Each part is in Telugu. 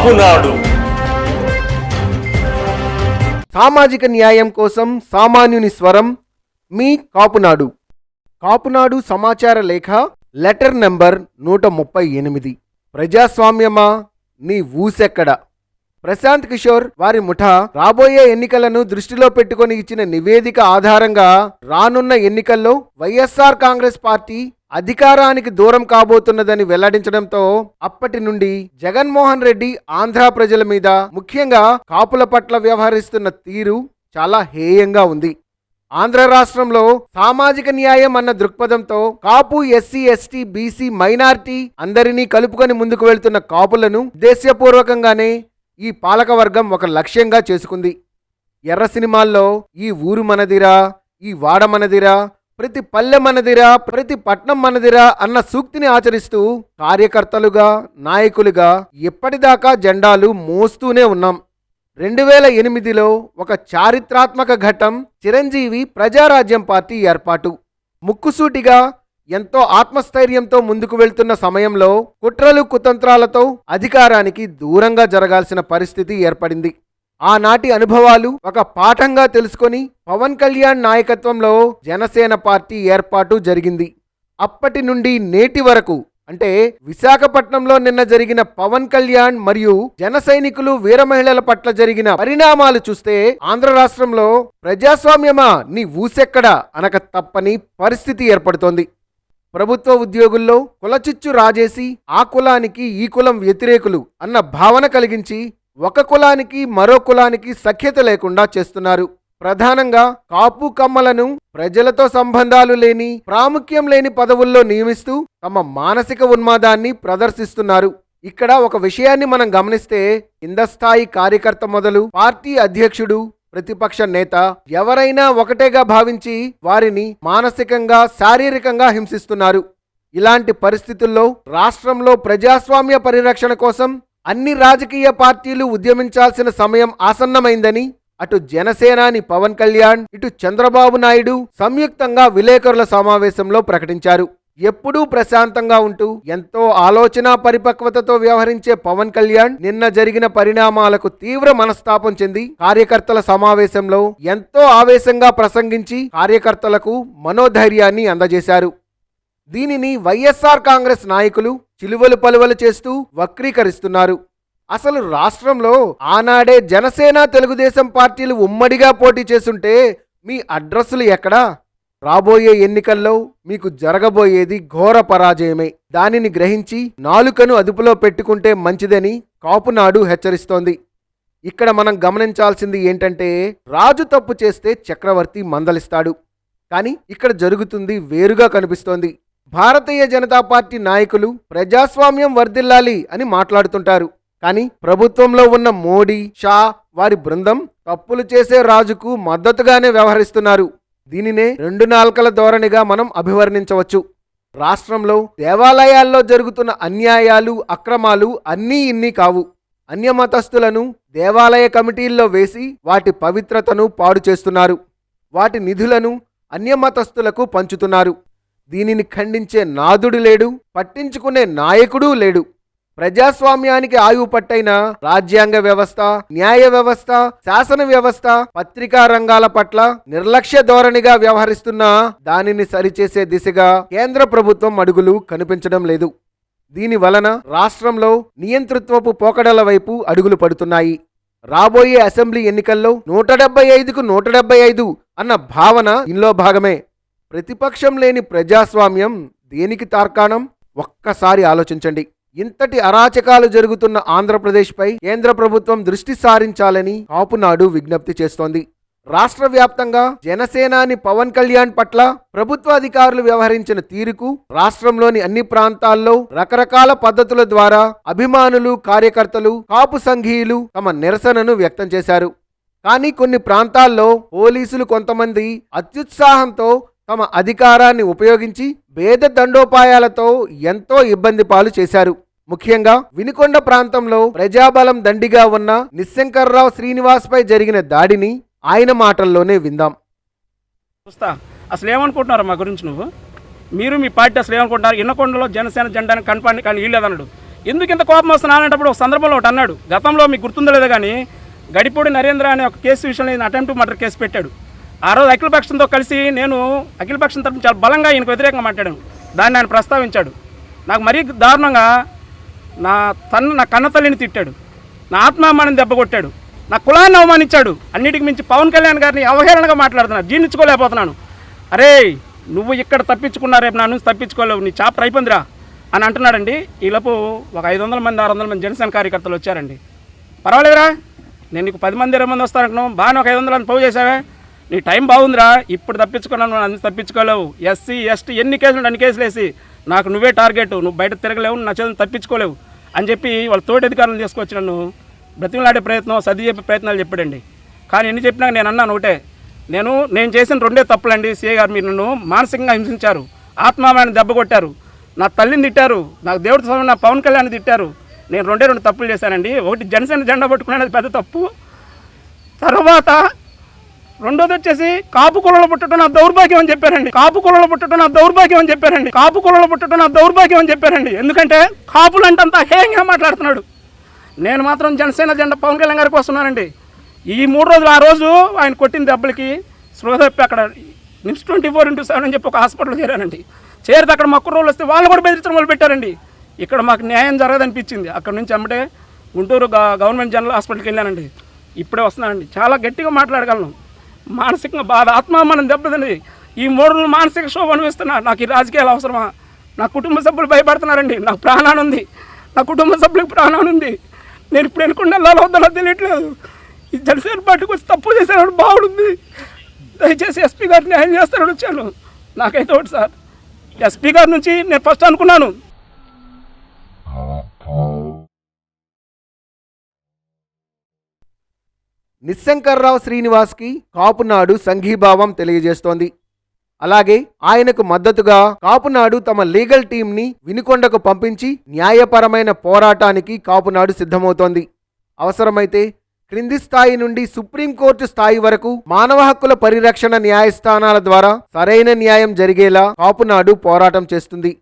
కాపునాడు సామాజిక న్యాయం కోసం సామాన్యుని స్వరం మీ కాపునాడు. కాపునాడు సమాచార లేఖ లెటర్ నెంబర్ నూట ముప్పై ఎనిమిది. ప్రజాస్వామ్యమా? నీ ఊసెక్కడ? ప్రశాంత్ కిషోర్ వారి ముఠా రాబోయే ఎన్నికలను దృష్టిలో పెట్టుకొని ఇచ్చిన నివేదిక ఆధారంగా రానున్న ఎన్నికల్లో వైఎస్ఆర్ కాంగ్రెస్ పార్టీ అధికారానికి దూరం కాబోతున్నదని వెల్లడించడంతో అప్పటి నుండి జగన్మోహన్ రెడ్డి ఆంధ్ర ప్రజల మీద ముఖ్యంగా కాపుల పట్ల వ్యవహరిస్తున్న తీరు చాలా హేయంగా ఉంది. ఆంధ్ర రాష్ట్రంలో సామాజిక న్యాయం అన్న దృక్పథంతో Kapu SC ST BC minority అందరినీ కలుపుకొని ముందుకు వెళ్తున్న కాపులను ఉద్దేశ్యపూర్వకంగానే ఈ పాలకవర్గం ఒక లక్ష్యంగా చేసుకుంది. ఎర్ర సినిమాల్లో ఈ ఊరు మనదిరా ఈ వాడ మనదిరా ప్రతి పల్లె మనదిరా ప్రతి పట్నం మనదిరా అన్న సూక్తిని ఆచరిస్తూ కార్యకర్తలుగా నాయకులుగా ఎప్పటిదాకా జెండాలు మోస్తూనే ఉన్నాం. రెండు వేల ఎనిమిదిలో ఒక చారిత్రాత్మక ఘట్టం చిరంజీవి ప్రజారాజ్యం పార్టీ ఏర్పాటు. ముక్కుసూటిగా ఎంతో ఆత్మస్థైర్యంతో ముందుకు వెళ్తున్న సమయంలో కుట్రలు కుతంత్రాలతో అధికారానికి దూరంగా జరగాల్సిన పరిస్థితి ఏర్పడింది. ఆనాటి అనుభవాలు ఒక పాఠంగా తెలుసుకొని పవన్ కళ్యాణ్ నాయకత్వంలో జనసేన పార్టీ ఏర్పాటు జరిగింది. అప్పటి నుండి నేటి వరకు అంటే విశాఖపట్నంలో నిన్న జరిగిన పవన్ కళ్యాణ్ మరియు జన సైనికులు వీర మహిళల పట్ల జరిగిన పరిణామాలు చూస్తే ఆంధ్ర రాష్ట్రంలో ప్రజాస్వామ్యమా? నీ ఊసెక్కడా? అనక తప్పని పరిస్థితి ఏర్పడుతోంది. ప్రభుత్వ ఉద్యోగుల్లో కులచిచ్చు రాజేసి ఆ కులానికి ఈ కులం వ్యతిరేకులు అన్న భావన కలిగించి ఒక కులానికి మరో కులానికి సఖ్యత లేకుండా చేస్తున్నారు. ప్రధానంగా కాపు కమ్మలను ప్రజలతో సంబంధాలు లేని ప్రాముఖ్యం లేని పదవుల్లో నియమిస్తూ తమ మానసిక ఉన్మాదాన్ని ప్రదర్శిస్తున్నారు. ఇక్కడ ఒక విషయాన్ని మనం గమనిస్తే కింద స్థాయి కార్యకర్త మొదలు పార్టీ అధ్యక్షుడు ప్రతిపక్ష నేత ఎవరైనా ఒకటేగా భావించి వారిని మానసికంగా శారీరకంగా హింసిస్తున్నారు. ఇలాంటి పరిస్థితుల్లో రాష్ట్రంలో ప్రజాస్వామ్య పరిరక్షణ కోసం అన్ని రాజకీయ పార్టీలు ఉద్యమించాల్సిన సమయం ఆసన్నమైందని అటు జనసేనాని పవన్ కళ్యాణ్ ఇటు చంద్రబాబు నాయుడు సంయుక్తంగా విలేకరుల సమావేశంలో ప్రకటించారు. ఎప్పుడూ ప్రశాంతంగా ఉంటూ ఎంతో ఆలోచన పరిపక్వతతో వ్యవహరించే పవన్ కళ్యాణ్ నిన్న జరిగిన పరిణామాలకు తీవ్ర మనస్తాపం చెంది కార్యకర్తల సమావేశంలో ఎంతో ఆవేశంగా ప్రసంగించి కార్యకర్తలకు మనోధైర్యాన్ని అందజేశారు. దీనిని వైఎస్ఆర్ కాంగ్రెస్ నాయకులు చిలువలు పలువలు చేస్తూ వక్రీకరిస్తున్నారు. అసలు రాష్ట్రంలో ఆనాడే జనసేన తెలుగుదేశం పార్టీలు ఉమ్మడిగా పోటీ చేస్తుంటే మీ అడ్రస్సులు ఎక్కడా? రాబోయే ఎన్నికల్లో మీకు జరగబోయేది ఘోర పరాజయమే. దానిని గ్రహించి నాలుకను అదుపులో పెట్టుకుంటే మంచిదని కాపునాడు హెచ్చరిస్తోంది. ఇక్కడ మనం గమనించాల్సింది ఏంటంటే రాజు తప్పు చేస్తే చక్రవర్తి మందలిస్తాడు. కానీ ఇక్కడ జరుగుతుంది వేరుగా కనిపిస్తోంది. భారతీయ జనతా పార్టీ నాయకులు ప్రజాస్వామ్యం వర్ధిల్లాలి అని మాట్లాడుతుంటారు. కానీ ప్రభుత్వంలో ఉన్న మోడీ షా వారి బృందం తప్పులు చేసే రాజుకు మద్దతుగానే వ్యవహరిస్తున్నారు. దీనినే రెండు నాల్కల ధోరణిగా మనం అభివర్ణించవచ్చు. రాష్ట్రంలో దేవాలయాల్లో జరుగుతున్న అన్యాయాలు అక్రమాలు అన్నీ ఇన్ని కావు. అన్యమతస్థులను దేవాలయ కమిటీల్లో వేసి వాటి పవిత్రతను పాడు చేస్తున్నారు. వాటి నిధులను అన్యమతస్థులకు పంచుతున్నారు. దీనిని ఖండించే నాదుడు లేడు పట్టించుకునే నాయకుడూ లేడు. ప్రజాస్వామ్యానికి ఆయువు పట్టైన రాజ్యాంగ వ్యవస్థ న్యాయ వ్యవస్థ శాసన వ్యవస్థ పత్రికా రంగాల పట్ల నిర్లక్ష్య ధోరణిగా వ్యవహరిస్తున్న దానిని సరిచేసే దిశగా కేంద్ర ప్రభుత్వం అడుగులు కనిపించడం లేదు. దీని వలన రాష్ట్రంలో నియంతృత్వపు పోకడల వైపు అడుగులు పడుతున్నాయి. రాబోయే అసెంబ్లీ ఎన్నికల్లో నూట డెబ్బై ఐదుకు నూట డెబ్బై ఐదు అన్న భావన ఇందులో భాగమే. ప్రతిపక్షం లేని ప్రజాస్వామ్యం దేనికి తార్కాణం? ఒక్కసారి ఆలోచించండి. ఇంతటి అరాచకాలు జరుగుతున్న ఆంధ్రప్రదేశ్పై కేంద్ర ప్రభుత్వం దృష్టి సారించాలని కాపునాడు విజ్ఞప్తి చేస్తోంది. రాష్ట్ర వ్యాప్తంగా జనసేనాని పవన్ కళ్యాణ్ పట్ల ప్రభుత్వ అధికారులు వ్యవహరించిన తీరుకు రాష్ట్రంలోని అన్ని ప్రాంతాల్లో రకరకాల పద్ధతుల ద్వారా అభిమానులు కార్యకర్తలు కాపు సంఘీయులు తమ నిరసనను వ్యక్తం చేశారు. కానీ కొన్ని ప్రాంతాల్లో పోలీసులు కొంతమంది అత్యుత్సాహంతో తమ అధికారాన్ని ఉపయోగించి భేద దండోపాయాలతో ఎంతో ఇబ్బంది పాలు చేశారు. ముఖ్యంగా వినుకొండ ప్రాంతంలో ప్రజాబలం దండిగా ఉన్న నిశంకర్రావు శ్రీనివాస్పై జరిగిన దాడిని ఆయన మాటల్లోనే విందాం. చూస్తా. అసలు ఏమనుకుంటున్నారు మా గురించి నువ్వు? మీరు మీ పార్టీ అసలు ఏమనుకుంటున్నారు? ఇన్నకొండలో జనసేన జెండాని కనపడి కానీ వీళ్ళేదన్నాడు ఎందుకు ఇంత కోపం వస్తున్నా అనేటప్పుడు ఒక సందర్భంలో ఒకటి అన్నాడు. గతంలో మీకు గుర్తుందో లేదో కానీ గడిపూడి నరేంద్ర అనే ఒక కేసు విషయంలో అటెంప్ట్ మర్డర్ కేసు పెట్టాడు. ఆ రోజు అఖిలపక్షంతో కలిసి నేను అఖిలపక్షం తరఫున చాలా బలంగా ఈయనకు వ్యతిరేకంగా మాట్లాడాను. దాన్ని ఆయన ప్రస్తావించాడు. నాకు మరీ దారుణంగా నా తన్ను నా కన్న తల్లిని తిట్టాడు. నా ఆత్మాభిమానం దెబ్బ కొట్టాడు. నా కులాన్ని అవమానించాడు. అన్నిటికి మించి పవన్ కళ్యాణ్ గారిని అవహేళనగా మాట్లాడుతున్నాను జీర్ణించుకోలేకపోతున్నాను. అరే నువ్వు ఇక్కడ తప్పించుకున్నా రేపు నా నుంచి తప్పించుకోలేవు. నీ చాప్టర్ అయిపోయిందిరా అని అంటున్నాడండి. ఈలోపు ఒక ఐదు వందల మంది ఆరు వందల మంది జనసేన కార్యకర్తలు వచ్చారండి. పర్వాలేదురా నేను నీకు పది మంది ఇరవై మంది వస్తారనుకున్నావు బాగానే ఒక ఐదు వందలని పోగు చేసావే నీ టైం బాగుందిరా ఇప్పుడు తప్పించుకున్నాను అంత తప్పించుకోలేవు. ఎస్సీ ఎస్టీ ఎన్ని కేసులు అన్ని కేసులు వేసి నాకు నువ్వే టార్గెట్ నువ్వు బయట తిరగలేవు నా చేతులు తప్పించుకోలేవు అని చెప్పి వాళ్ళ తోటి అధికారులను తీసుకొచ్చి నన్ను బ్రతిమలాడే ప్రయత్నం సర్ది చెప్పే ప్రయత్నాలు చెప్పాడండి. కానీ ఎన్ని చెప్పినాక నేను అన్నాను ఒకటే నేను నేను చేసిన రెండే తప్పులండి. సీఏ గారు మీరు నన్ను మానసికంగా హింసించారు ఆత్మామాన్ని దెబ్బ కొట్టారు నా తల్లిని తిట్టారు నాకు దేవుడి స్వామి నా పవన్ కళ్యాణ్ తిట్టారు. నేను రెండే రెండు తప్పులు చేశానండి. ఒకటి జనసేన జెండా పట్టుకునేది పెద్ద తప్పు. తర్వాత రెండోది వచ్చేసి కాపు కులలో పుట్టడం నా దౌర్భాగ్యం అని చెప్పారండి. కాపు కులలో పుట్టడం నా దౌర్భాగ్యం అని చెప్పారండి. కాపు కులలో పుట్టడం నా దౌర్భాగ్యం అని చెప్పారండి. ఎందుకంటే కాపులు అంటే అంత హేయంగా మాట్లాడుతున్నాడు. నేను మాత్రం జనసేన జెండా పవన్ కళ్యాణ్ గారికి వస్తున్నానండి ఈ మూడు రోజులు ఆ రోజు ఆయన కొట్టిన దెబ్బలకి స్పృహ తప్పి అక్కడ NIMS twenty four into seven అని చెప్పి ఒక హాస్పిటల్ చేరానండి చేరితే అక్కడ మా రోజులు వస్తే వాళ్ళు కూడా బెదిరించడం మొదలు పెట్టారండి ఇక్కడ మాకు న్యాయం జరగదనిపించింది. అక్కడ నుంచి అమ్మటే గుంటూరు గ- గవర్నమెంట్ జనరల్ హాస్పిటల్కి వెళ్ళానండి. ఇప్పుడే వస్తున్నానండి. చాలా గట్టిగా మాట్లాడగలను. మానసికంగా బాధ ఆత్మామానం దెబ్బతింది ఈ మూడు రోజులు మానసిక శోభ అనుభవిస్తున్నా నాకు ఈ రాజకీయాలు అవసరమా? నా కుటుంబ సభ్యులు భయపడుతున్నారండి. నాకు ప్రాణాన్ని ఉంది. నా కుటుంబ సభ్యులకు ప్రాణాన్ని ఉంది. నేను ఇప్పుడు వెళ్ళకుండా వెళ్ళాలో వద్దో తెలియట్లేదు. ఈ జనసేన పార్టీకి వచ్చి తప్పు చేశారని బాగుంది దయచేసి ఎస్పీ గారు న్యాయం చేస్తారని వచ్చాను. నాకైతే ఒకటి సార్. ఎస్పీ గారి నుంచి నేను ఫస్ట్ అనుకున్నాను. నిస్శంకర్రావు శ్రీనివాస్కి కాపునాడు సంఘీభావం తెలియజేస్తోంది. అలాగే ఆయనకు మద్దతుగా కాపునాడు తమ లీగల్ టీంని వినుకొండకు పంపించి న్యాయపరమైన పోరాటానికి కాపునాడు సిద్ధమవుతోంది. అవసరమైతే క్రింది స్థాయి నుండి సుప్రీంకోర్టు స్థాయి వరకు మానవ హక్కుల పరిరక్షణ న్యాయస్థానాల ద్వారా సరైన న్యాయం జరిగేలా కాపునాడు పోరాటం చేస్తుంది.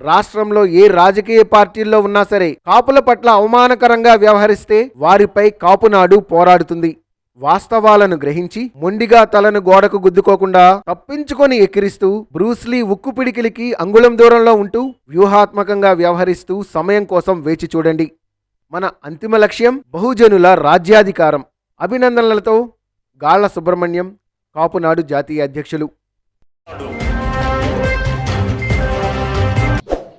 రాష్ట్రంలో ఏ రాజకీయ పార్టీల్లో ఉన్నా సరే కాపుల పట్ల అవమానకరంగా వ్యవహరిస్తే వారిపై కాపునాడు పోరాడుతుంది. వాస్తవాలను గ్రహించి మొండిగా తలను గోడకు గుద్దుకోకుండా తప్పించుకొని ఎక్కిరిస్తూ బ్రూస్లీ ఉక్కు పిడికిలికి అంగుళం దూరంలో ఉంటూ వ్యూహాత్మకంగా వ్యవహరిస్తూ సమయం కోసం వేచి చూడండి. మన అంతిమ లక్ష్యం బహుజనుల రాజ్యాధికారం. అభినందనలతో గాళ్ళ సుబ్రహ్మణ్యం కాపునాడు జాతీయ అధ్యక్షులు.